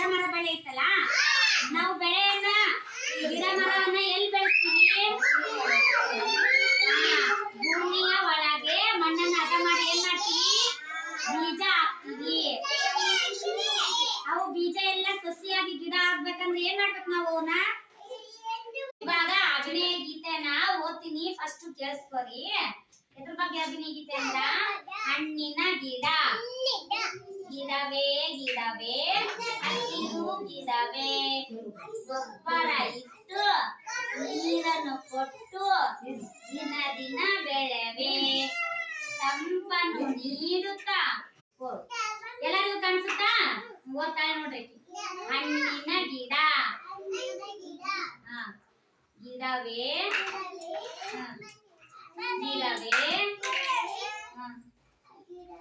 ಗಿಡ ಮರ ಬೆಳೆ ಇತ್ತಲ್ಲ ನಾವು ಬೆಳೆಯನ್ನ ಗಿಡ ಮರವನ್ನ ಎಲ್ಲಿ ಬೆಳೆಸ್ತೀವಿ? ಭೂಮಿಯ ಒಳಗೆ ಮಣ್ಣನ್ನ ಹದ ಮಾಡಿ ಏನ್ ಮಾಡ್ತೀವಿ? ಬೀಜ ಹಾಕ್ತೀವಿ. ಅವು ಬೀಜ ಎಲ್ಲ ಸಸಿಯಾಗಿ ಗಿಡ ಆಗ್ಬೇಕಂದ್ರೆ ಏನ್ ಮಾಡ್ಬೇಕು ನಾವು ಅವನ್ನ ಇವಾಗ ಅಭಿನಯ ಗೀತೆನ ಓದ್ತೀನಿ. ಫಸ್ಟ್ ಕೇಳಿಸ್ಕೊರಿ. ಎದ್ರ ಬಗ್ಗೆ ಅಭಿನಯ ಗೀತೆ ಅಂದ್ರ? ಹಣ್ಣಿನ ಗಿಡ. ಗಿಡವೇ ಗಿಡವೇ ಗಿಡವೇ ಗೊಬ್ಬರ ಇಟ್ಟು ನೀರನ್ನು ಕೊಟ್ಟು ದಿನ ದಿನ ಬೆಳೆವೆ. ತಂಪನ್ನು ನೀಡುತ್ತಾ ಎಲ್ಲರಿಗೂ ಕಾಣಿಸುತ್ತಾ? ಓದ್ತಾಳೆ ನೋಡ್ರಿ. ಹಣ್ಣಿನ ಗಿಡ. ಗಿಡವೇ. ಗಿಡವೇ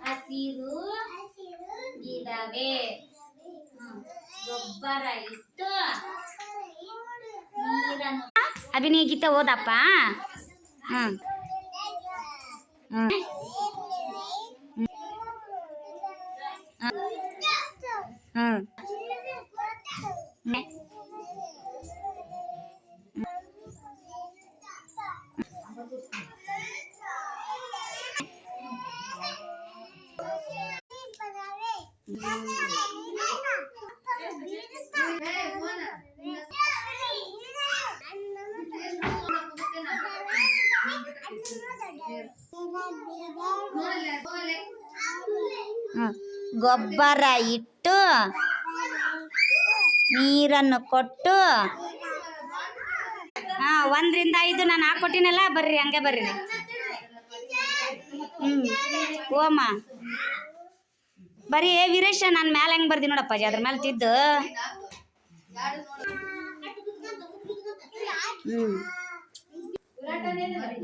ಹಸಿರು ಗಿಡವೇ. ಗೊಬ್ಬರ ಇಟ್ಟು ನೀರನ್ನು ಅಭಿನಯ ಗೀತೆ ಓದಪ್ಪ ಹ್ಮ್ ಹ್ಮ್ ಹ್ಮ್ ಹ್ಮ್. ಗೊಬ್ಬರ ಇಟ್ಟು ನೀರನ್ನು ಕೊಟ್ಟು ಹಾ ಒಂದ್ರಿಂದ ಐದು ನಾನು ಹಾಕೊಟ್ಟಿನಲ್ಲ ಬರ್ರಿ ಹಂಗೆ ಬರ್ರಿ. ಹ್ಮ್. ಓಮ. ಬರೀ ವೀರೇಶ, ನಾನು ಮ್ಯಾಲೆ ಹೆಂಗೆ ಬರ್ದಿ ನೋಡಪ್ಪಜಿ? ಅದ್ರ ಮೇಲೆ ತಿದ್ದು.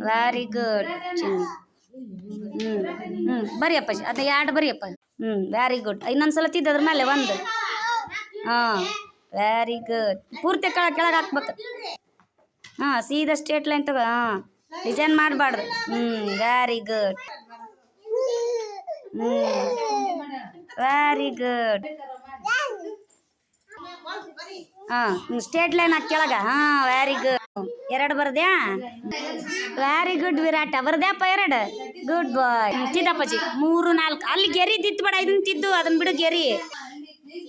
Very good hmm. ಹ್ಮ್. ಬರೀ ಅಪ್ಪಾಜಿ, ಅದ ಎರಡು ಬರೀ ಅಪ್ಪ. ಹ್ಮ್ ವೆರಿ ಗುಡ್ ಇನ್ನೊಂದ್ಸಲ ತಿದ್ದು ಅದ್ರ ಮೇಲೆ ಒಂದು. ಹಾಂ ವೆರಿ ಗುಡ್ ಪೂರ್ತಿ ಕೆಳ ಕೆಳಗೆ ಹಾಕ್ಬೇಕು. ಹಾಂ, ಸೀದಾ ಸ್ಟ್ರೇಟ್ ಲೈನ್ ತಗೋ, ಹಾಂ. ಡಿಸೈನ್ ಮಾಡಬಾರ್ದು. ಹ್ಞೂ ವೆರಿ ಗುಡ್ ಹ್ಞೂ ವೆರಿ ಗುಡ್ ಹಾಂ ಸ್ಟೇಟ್ ಲೈನ್ ಹಾಕಿ ಕೆಳಗೆ. ಹಾಂ ವೆರಿ ಗುಡ್ ಎರಡು ಬರ್ದ್ಯಾ? ವೆರಿ ಗುಡ್ ವಿರಾಟ. ಬರ್ದ್ಯಾಪ ಎರಡು? ಗುಡ್ ಬಾಯ್ ತಿದ್ದಪ್ಪಜಿ. ಮೂರು, ನಾಲ್ಕು. ಅಲ್ಲಿ ಗೆರಿ ತಿತ್ತಬೇಡ ಇದನ್ನ ತಿದ್ದು ಅದನ್ನ ಬಿಡು ಗೆರಿ.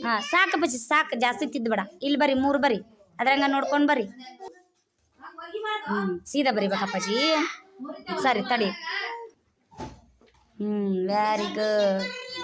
ಹಾಂ, ಸಾಕಪ್ಪಜಿ, ಸಾಕು. ಜಾಸ್ತಿ ತಿದ್ದಬೇಡ. ಇಲ್ಲಿ ಬರ್ರಿ ಮೂರು ಬರ್ರಿ ಅದ್ರಂಗ ನೋಡ್ಕೊಂಡು ಬರ್ರಿ ಹ್ಞೂ ಸೀದಾ ಬರಿಬೇಕಪ್ಪಜಿ. ಸರಿ, ತಡಿ. ಹ್ಞೂ ವೆರಿ ಗುಡ್